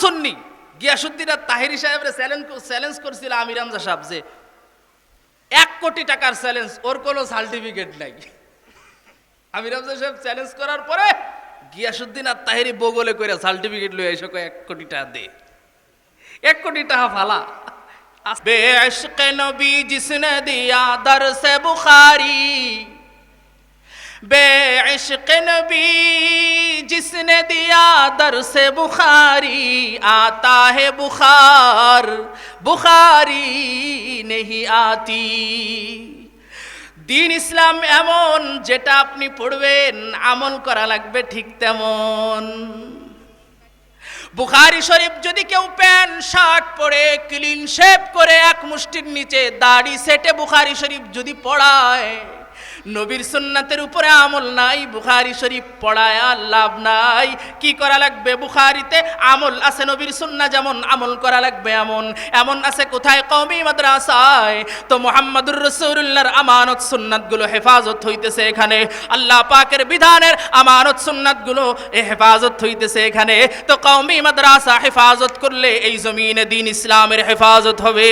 সুন্নি। গিয়াসুদ্দিন আর তাহিরি সাহেবের challenge challenge করছিল আমির হামজা সাহেব যে, এক কোটি টাকার চ্যালেঞ্জ ওর কোনো সার্টিফিকেট নাই। আমির হামজা সাহেব চ্যালেঞ্জ করার পরে গিয়াসুদ্দিন আর তাহিরি বগলে করে সার্টিফিকেট লয়ে এসে এক কোটি টাকা দে। এক কোটি টাকা ফালা। বেশক নবী, জিসনে দিয়া দরস বুখারি। बेइश्क नबी जिसने दिया दर से बुखारी आता है बुखार बुखारी नहीं आती দিন ইসলাম এমন যেটা আপনি পড়বেন আমল করা লাগবে ঠিক তেমন বুখারি শরীফ যদি কেউ প্যান্ট শার্ট পরে ক্লিন শেপ করে এক মুষ্টির নিচে দাড়ি সেটে বুখারি শরীফ যদি পড়ায় নবীর সুন্নাতের উপরে আমল নাই, বুখারি শরীফ পড়ায় লাভ নাই। কি করা লাগবে বুখারিতে? আমল আছে নবীর সুন্না যেমন আমল করা লাগবে এমন। এমন আছে কোথায়? কওমি মাদ্রাসায়। তো মোহাম্মদুর রসুল্লাহর আমানত সুন্নাতগুলো হেফাজত হইতেছে এখানে। আল্লাহ পাকের বিধানের আমানত সুন্নাতগুলো হেফাজত হইতেছে এখানে। তো কওমি মাদ্রাসা হেফাজত করলে এই জমিনে দিন ইসলামের হেফাজত হবে।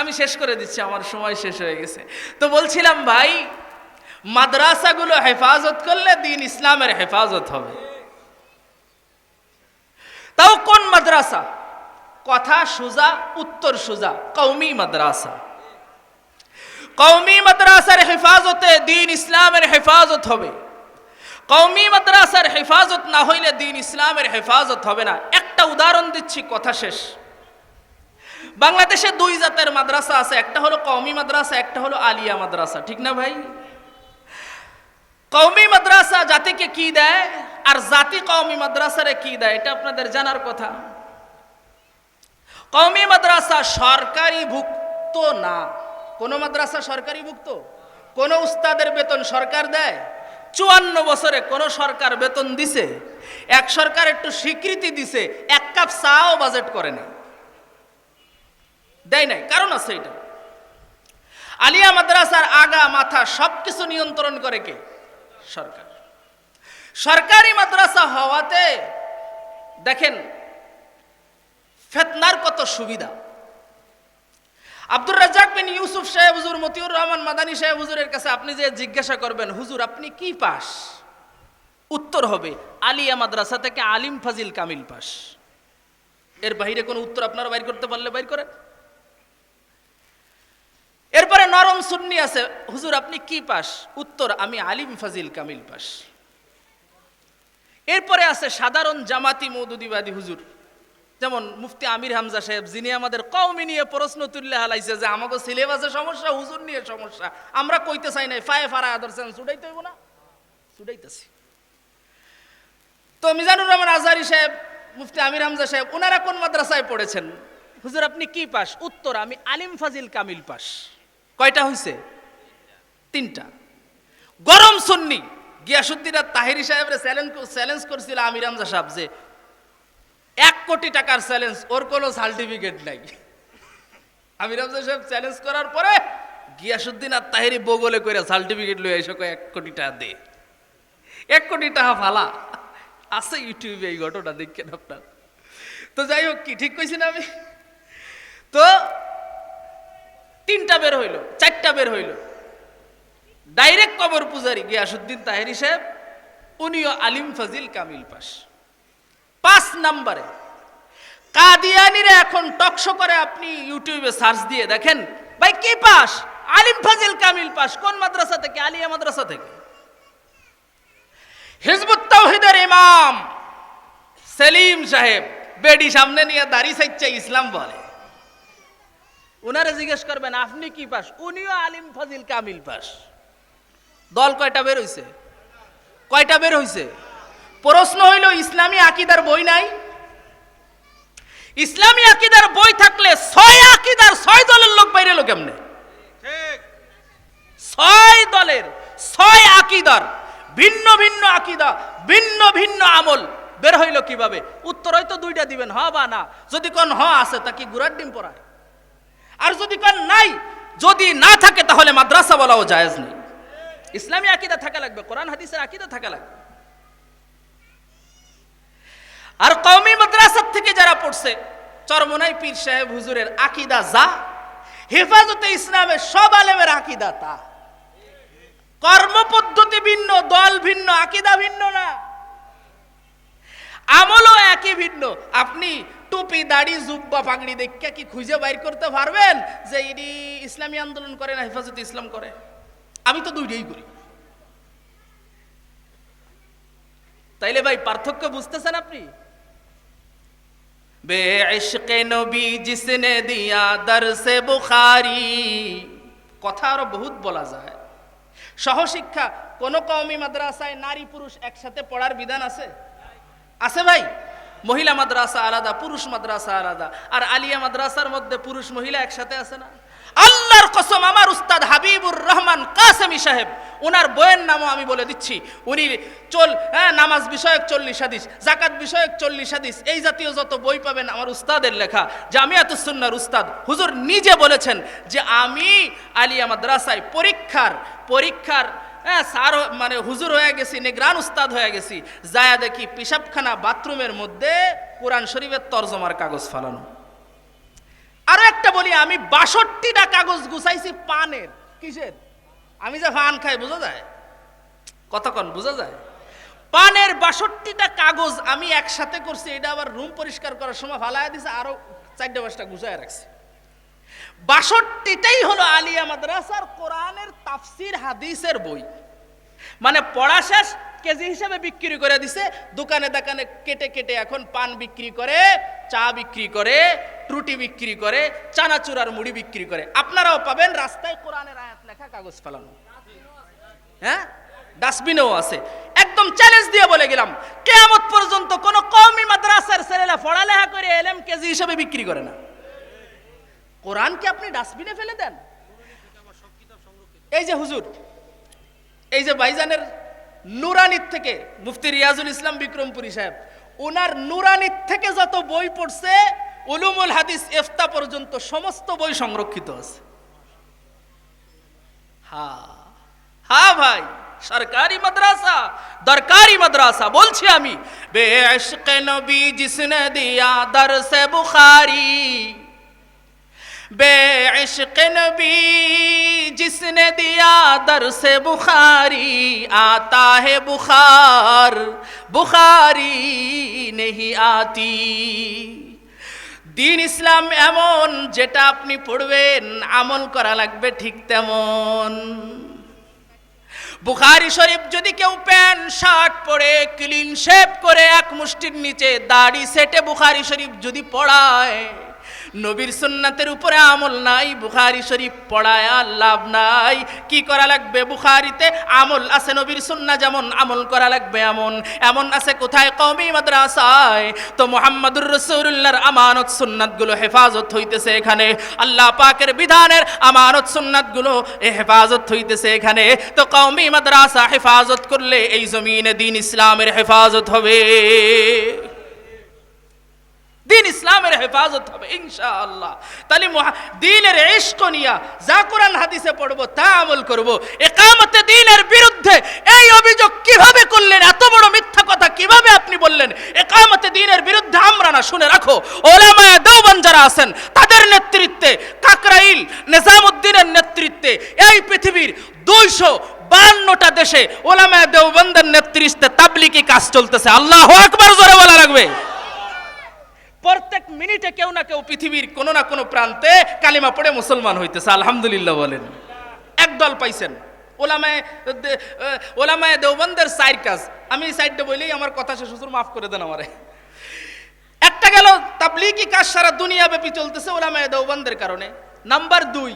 আমি শেষ করে দিচ্ছি, আমার সময় শেষ হয়ে গেছে। তো বলছিলাম, ভাই, মাদ্রাসাগুলো হেফাজত করলে দিন ইসলামের হেফাজত হবে। তাও কোন মাদ্রাসা? কথা সুজা, উত্তর সুজা কৌমি মাদ্রাসা। কৌমি মাদ্রাসার হেফাজতে দিন ইসলামের হেফাজত হবে। কৌমি মাদ্রাসার হেফাজত না হইলে দিন ইসলামের হেফাজত হবে না। একটা উদাহরণ দিচ্ছি, কথা শেষ। বাংলাদেশে দুই জাতের মাদ্রাসা আছে, একটা হলো কওমি মাদ্রাসা, একটা হলো আলিয়া মাদ্রাসা। ঠিক না ভাই? কওমি মাদ্রাসা জাতিকে কি দেয় আর জাতি কওমি মাদ্রাসারে কি দেয়, এটা আপনাদের জানার কথা। কওমি মাদ্রাসা সরকারি ভুক্ত না। কোন মাদ্রাসা সরকারি ভুক্ত কোন উস্তাদের বেতন সরকার দেয়? চুয়ান্ন বছরে কোন সরকার বেতন দিছে? এক সরকার একটু স্বীকৃতি দিছে, এক কাপ চাও বাজেট করে না। দেয় নাই। কারণ আছে এটা। আলিয়া মাদ্রাসার আগা মাথা সবকিছু নিয়ন্ত্রণ করে কে? সরকার। সরকারি মাদ্রাসা হওয়াতে দেখেন, ফেতনার কত সুবিধা। আব্দুর রাজ্জাক বিন ইউসুফ সাহেব, হুজুর মতিউর রহমান মাদানী সাহেব, হুজুরের কাছে আপনি যে জিজ্ঞাসা করবেন, হুজুর, আপনি কি পাস? উত্তর হবে, আলিয়া মাদ্রাসা থেকে আলিম ফাজিল কামিল পাস। এর বাইরে কোনো উত্তর আপনারা বাইর করতে পারলে বাইর করেন। নরম সুন্নি আছে। হুজুর, আপনি কি পাস? উত্তর, আমি আলিম ফাজিল কামিল পাস। এরপরে আছে সাধারণ জামাতি মৌদুদিবাদী হুজুর। যেমন মুফতি আমির হামজা সাহেব, যিনি আমাদের কওমি নিয়ে প্রশ্ন তুললে হালাইছে যে আমাকে সিলেবাসে সমস্যা, হুজুর নিয়ে সমস্যা। আমরা কইতে চাই নাই, ফায়ে ফারা আদর্শন ছুটাইতে হইব না? ছুটাইতেছি তো মিজানুর রহমান আজহারি সাহেব, মুফতি আমির হামজা সাহেব ওনারা কোন মাদ্রাসায় পড়েছেন? হুজুর, আপনি কি পাস? উত্তর, আমি আলিম ফাজিল কামিল পাস। কয়টা হইছে? তিনটা। গরম সুন্নি গিয়াসুদ্দিন তাহিরি সাহেবের চ্যালেঞ্জ চ্যালেঞ্জ করছিল আমির হামজা সাহেব যে, এক কোটি টাকার চ্যালেঞ্জ ওর কোনো সার্টিফিকেট নাই। আমির হামজা সাহেব চ্যালেঞ্জ করার পরে গিয়াসুদ্দিন আর তাহিরি বগলে করে সার্টিফিকেট লয়ে এসে এক কোটি টাকা দে। এক কোটি টাকা ফালা। আছে ইউটিউবে এই ঘটনা, দেখেন আপনার। তো যাই হোক কি, ঠিক কইছি না আমি? তো তিনটা বের হইল, চারটা বের হইল। ডাইরেক্ট কবর পূজারি গিয়াসুদ্দিন তাহেরি সাহেব, উনিও আলিম ফাজিল কামিল পাস পাঁচ নাম্বারে, কাদিয়ানিরা এখন টকশো করে আপনি ইউটিউবে সার্চ দিয়ে দেখেন, ভাই কি পাস আলিম ফাজিল কামিল পাস কোন মাদ্রাসা থেকে? আলিয়া মাদ্রাসা থেকে। হিজবুত তাওহিদের ইমাম সেলিম সাহেব, বেডি সামনে নিয়ে দাড়ি সাইচ্ছে ইসলাম বলে। উনারে জিজ্ঞেস করবেন আপনি কি পাস? উনিও আলিম ফাজিল কামিল পাস। দল কয়টা বের হইছে? কয়টা বের হইছে? প্রশ্ন হইল ইসলামী আকিদার বই নাই? ইসলামী আকিদার বই থাকলে ছয় আকিদার ছয় দলের লোক বাইরে লোক কেমনে? ছয় দলের ছয় আকিদার ভিন্ন ভিন্ন আকিদা ভিন্ন ভিন্ন আমল বের হইল কীভাবে? উত্তর হয়তো দুইটা দিবেন হ বা না? যদি কোন হ আছে। তা কি গুড়ার ডিম পড়ায়? আর যদি কোন নাই, যদি না থাকে, তাহলে মাদ্রাসা বলাও জায়েজ নেই। ইসলামী আকিদা থাকা লাগবে, কোরআন, হাদিসের আকিদা থাকা লাগবে। আর কওমি মাদ্রাসা যারা পড়ছে, চরমনাই পীর সাহেব হুজুরের আকিদা যা, হেফাজতে ইসলামের সব আলেমের আকিদা তা। কর্মপদ্ধতি ভিন্ন, দল ভিন্ন, আকিদা ভিন্ন না। আমলও একই ভিন্ন। আপনি টুপি, দাড়ি, জুব্বা, পাগড়ি দেখে কি খুঁজে বাইর করতে পারবেন যে ইনি ইসলামী আন্দোলন করে না, হেফাজত ইসলাম করে? আমি তো দুইটাই করি। তাইলে ভাই, পার্থক্য বুঝতেছেন আপনি? বে ইশক নবী জিসনে দিয়া দরসে বুখারি। কথা আরও বহুত বলা যায়। সহশিক্ষা, কোন কওমি মাদ্রাসায় নারী পুরুষ একসাথে পড়ার বিধান আছে? আছে ভাই। মহিলা মাদ্রাসা আলাদা, পুরুষ মাদ্রাসা আলাদা। আর আলিয়া মাদ্রাসার মধ্যে পুরুষ মহিলা একসাথে আছে না? আল্লাহর কসম, আমার উস্তাদ হাবিবুর রহমান কাসেমি সাহেব ওনার বইয়ের নামও আমি বলে দিচ্ছি। উনি চল হ্যাঁ নামাজ বিষয়ক চল্লিশ হাদিস, জাকাত বিষয়ক চল্লিশ হাদিস, এই জাতীয় যত বই পাবেন, আমার উস্তাদের লেখা। জামিয়াতুসুন্নার উস্তাদ হুজুর নিজে বলেছেন যে আমি আলিয়া মাদ্রাসায় পরীক্ষার পরীক্ষার হ্যাঁ স্যার হ- মানে হুজুর হয়ে গেছি, নিগ্রান উস্তাদ হয়ে গেছি। যায়া দেখি পিসাবখানা বাথরুমের মধ্যে কোরআন শরীফের তর্জমার কাগজ ফালানো। আরও একটা বলি, আমি বাষট্টিটা কাগজ গুছাইছি পানের। কিসের? আমি যে পান খাই, বোঝা যায়? কতক্ষণ বোঝা যায়? পানের বাষট্টিটা কাগজ আমি একসাথে করছি, এটা আবার রুম পরিষ্কার করার সময় ফালায় দিছে, আরও চারটে পাঁচটা গুছায় রাখছি। বাষট্টিটাই হলো আলিয়া মাদ্রাসার কোরআনের তাফসির, হাদিসের বই। মানে পড়া শেষ, কেজি হিসাবে বিক্রি করে দিছে, দোকানে দোকানে কেটে কেটে এখন পান বিক্রি করে, চা বিক্রি করে ট্রুটি বিক্রি করে, চানাচুরার মুড়ি বিক্রি করে। আপনারাও পাবেন রাস্তায় কোরআনের আয়াত লেখা, কাগজ ফেলানো। হ্যাঁ? ডাস্টবিনও আছে। একদম চ্যালেঞ্জ দিয়ে বলে গেলাম, কেয়ামত পর্যন্ত কোনো কওমি মাদ্রাসার ছেলেরা পড়ালেখা করে এলেম কেজি হিসাবে বিক্রি করে না। কোরআনকে আপনি ডাস্টবিনে ফেলে দেন। এই যে হুজুর, এই যে বাইজানের নুরানির থেকে, মুফতি রিয়াজুল ইসলাম বিক্রমপুরী সাহেব ওনার নুরানির থেকে যত বই পড়ছে, উলুমুল হাদিস এফতা পর্যন্ত সমস্ত বই সংরক্ষিত আছে। হা হা ভাই, সরকারি মাদ্রাসা, দরকারি মাদ্রাসা, বলছি আমি। বেশ নবী, জিসনে দিয়া, দরসে বুখারি। बे इश्क नबी जिसने दिया दर से बुखारी आता है बुखार बुखारी नहीं आती দিন ইসলাম এমন যেটা আপনি পড়বেন আমল করা লাগবে ঠিক তেমন বুখারি শরীফ যদি কেউ প্যান্ট শার্ট পরে ক্লিন শেপ করে এক মুষ্টির নিচে দাড়ি সেটে বুখারি শরীফ যদি পড়ায় নবীর সুন্নাতের উপরে আমল নাই, বুখারি শরীফ পড়ায় লাভ নাই। কি করা লাগবে বুখারিতে? আমল আছে নবীর সুন্না যেমন আমল করা লাগবে এমন। এমন আছে কোথায়? কওমি মাদ্রাসায়। তো মোহাম্মদুর রসুল্লাহর আমানত সুন্নাতগুলো হেফাজত হইতেছে এখানে। আল্লাহ পাকের বিধানের আমানত সুন্নাতগুলো হেফাজত হইতেছে এখানে। তো কওমি মাদ্রাসা হেফাজত করলে এই জমিনে দিন ইসলামের হেফাজত হবে। দিন ইসলামের হেফাজত হবে, ইনশাআল্লাহ। তাহলে মহা- দিনের ইশক নিয়া যা কোরআন হাদিসে পড়ব, তা আমল করব। একামতে দিনের বিরুদ্ধে এই অভিযোগ কীভাবে করলেন, এত বড় মিথ্যা কথা কীভাবে আপনি বললেন? একামতে দিনের বিরুদ্ধে আমরা না, শুনে রাখো। ওলামায়ে দেওবান যারা আছেন, তাদের নেতৃত্বে, কাকরাইল নিজামুদ্দিনের নেতৃত্বে, এই পৃথিবীর দুইশো বান্নটা দেশে ওলামায়ে দেওবন্দের নেতৃত্বে তাবলিকি কাজ চলতেছে। আল্লাহ আকবার জোরে বলা লাগবে। প্রত্যেক মিনিটে কেউ না কেউ পৃথিবীর কোনো না কোনো প্রান্তে কালিমা পড়ে মুসলমান হইতেছে, আলহামদুলিল্লাহ বলেন। একদল পাইছেন। ওলামায় ওলামায় দেওবন্দের সাইড কাজ। আমি সাইডটা বলেই আমার কথা শেষ, হুজুর মাফ করে দেন আমারে। একটা গেল, তাবলিগি কাজ সারা দুনিয়া ব্যাপী চলতেছে ওলামায় দেওবন্দের কারণে। নাম্বার দুই,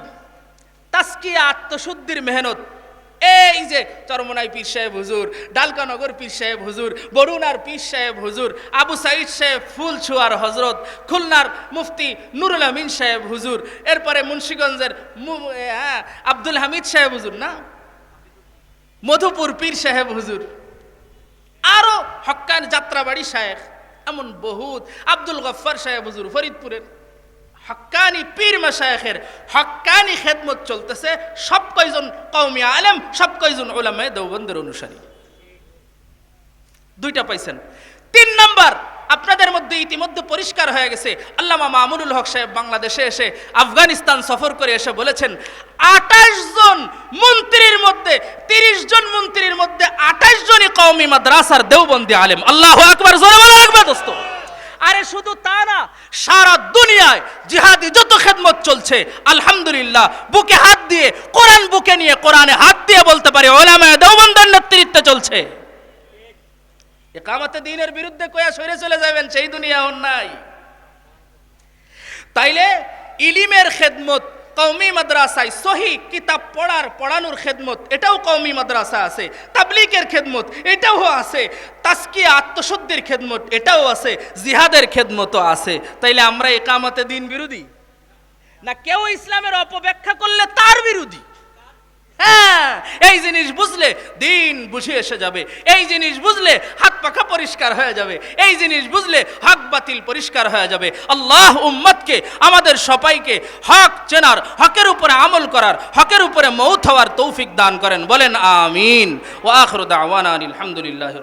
তাস্কিয়া, আত্মশুদ্ধির মেহনত। এই যে চরমনাই পীর সাহেব হুজুর, ডালকানগর পীর সাহেব হুজুর বরুণার পীর সাহেব হুজুর, আবু সাইদ সাহেব ফুল ছুয়ার হজরত খুলনার মুফতি নুরুল আমিন সাহেব হুজুর, এরপরে মুন্সীগঞ্জের আব্দুল হামিদ সাহেব হুজুর, না? মধুপুর পীর সাহেব হুজুর। আরও হক্কান যাত্রাবাড়ি সাহেব এমন বহুত, আব্দুল গফ্ফার সাহেব হুজুর, ফরিদপুরের। হক্কানি পীর মাশায়েখের হক্কানি খেদমত চলতেছে। সব কয়জন কওমি আলেম, সব কয়জন ওলামায়ে দেওবন্দের অনুসারী। দুইটা পাইছেন। তিন নাম্বার, আপনাদের মধ্যে ইতিমধ্যে পরিষ্কার হয়ে গেছে। আল্লামা মামুনুল হক সাহেব বাংলাদেশে এসে আফগানিস্তান সফর করে এসে বলেছেন, আঠাশ জন মন্ত্রীর মধ্যে, তিরিশ জন মন্ত্রীর মধ্যে আঠাশ জনই কওমি মাদ্রাসার দেওবন্দি আলেম। আল্লাহ আকবার, জোরে বলা দোস্ত। আরে শুধু তা না, সারা দুনিয়ায় জিহাদি যত খেদমত চলছে, আলহামদুলিল্লাহ, বুকে হাত দিয়ে, কোরআন বুকে নিয়ে, কোরআনে হাত দিয়ে বলতে পারে, ওলামায় দেওবন্দার নেতৃত্বে চলছে। একামতে দিনের বিরুদ্ধে কয়া সরে চলে যাবেন, সেই দুনিয়া অন্যায়। তাইলে ইলিমের খেদমত কৌমি মাদ্রাসায় সহি কিতাব পড়ার পড়ানোর খেদমত, এটাও কৌমি মাদ্রাসা আছে। তাবলিকের খেদমত, এটাও আছে। তাস্কি আত্মশুদ্ধির খেদমত, এটাও আছে। জিহাদের খেদমতও আছে। তাইলে আমরা একামতে দিন বিরোধী? না কেউ ইসলামের অপব্যাখ্যা করলে তার বিরোধী? হ্যাঁ এই জিনিস বুঝলে দিন বুঝে এসে যাবে। এই জিনিস বুঝলে হাত পাখা পরিষ্কার হয়ে যাবে। এই জিনিস বুঝলে হক বাতিল পরিষ্কার হয়ে যাবে। আল্লাহ উম্মতকে, আমাদের সবাইকে হক চেনার, হকের উপরে আমল করার, হকের উপরে মৌত হওয়ার তৌফিক দান করেন। বলেন আমিন। ও আখরুদ আওয়ান আলহামদুলিল্লাহ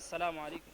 আসসালামু আলাইকুম।